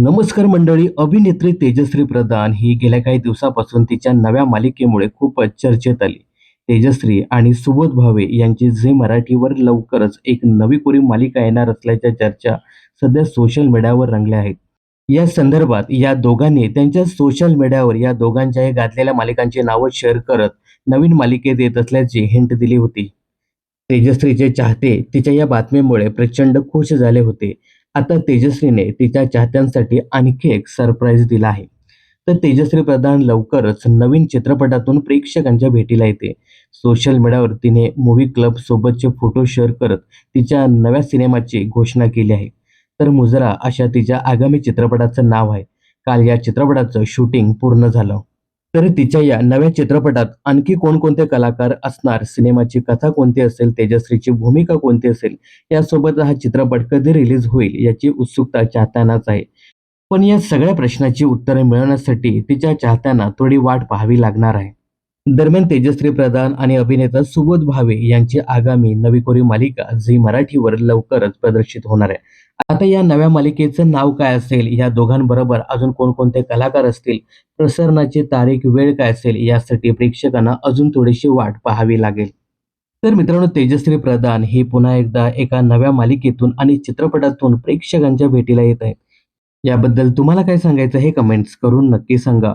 नमस्कार मंडळी अभिनेत्री तेजश्री प्रधान ही गेल्या काही दिवसापासून तिच्या नव्या मालिकेमुळे खूपच चर्चेत आली. तेजश्री आणि सुबोध भावे यांची झी मराठीवर लवकरच एक नवी कोरी मालिका येणार असल्याच्या चर्चा सध्या सोशल मीडियावर रंगल्या आहेत. या संदर्भात या दोघांनी त्यांच्या सोशल मीडियावर या दोघांच्याही गाजलेल्या मालिकांची नावं शेअर करत नवीन मालिकेत येत असल्याची हिंट दिली होती. तेजश्रीचे चाहते तिच्या या बातमीमुळे प्रचंड खुश झाले होते. आता तेजश्रीने तिच्या चाहत्यांसाठी आणखी एक सरप्राईज दिला आहे. तर तेजश्री प्रधान लवकरच नवीन चित्रपटातून प्रेक्षकांच्या भेटीला येते. सोशल मीडियावर तिने मूवी क्लब सोबतचे फोटो शेअर करत तिच्या नव्या सिनेमाची घोषणा केली आहे. तर मुजरा अशा तिच्या आगामी चित्रपटाचं नाव आहे. काल या चित्रपटाचं शूटिंग पूर्ण झालं. तर तिच्या या नव्या चित्रपटात आणखी कोणकोणते कलाकार असणार? सिनेमाची कथा कोणती असेल? तेजश्रीची भूमिका कोणती असेल? यासोबत हा चित्रपट कधी रिलीज होईल याची उत्सुकता चाहत्यांनाच आहे. पण या सगळ्या प्रश्नाची उत्तरे मिळवण्यासाठी तिच्या चाहत्यांना थोडी वाट पाहावी लागणार आहे. दरम्यान तेजश्री प्रधान आणि अभिनेता सुबोध भावे यांची आगामी नवी कोरी मालिका झी मराठीवर लवकरच प्रदर्शित होणार आहे. आता या नव्या मालिकेचं नाव काय असेल? या दोघांबरोबर अजून कोणकोणते कलाकार असतील? प्रसारणाची तारीख वेळ काय असेल? यासाठी प्रेक्षकांना अजून थोडीशी वाट पाहावी लागेल. तर मित्रांनो तेजश्री प्रधान ही पुन्हा एकदा एका नव्या मालिकेतून आणि चित्रपटातून प्रेक्षकांच्या भेटीला येत आहे याबद्दल तुम्हाला काय सांगायचं हे कमेंट्स करून नक्की सांगा.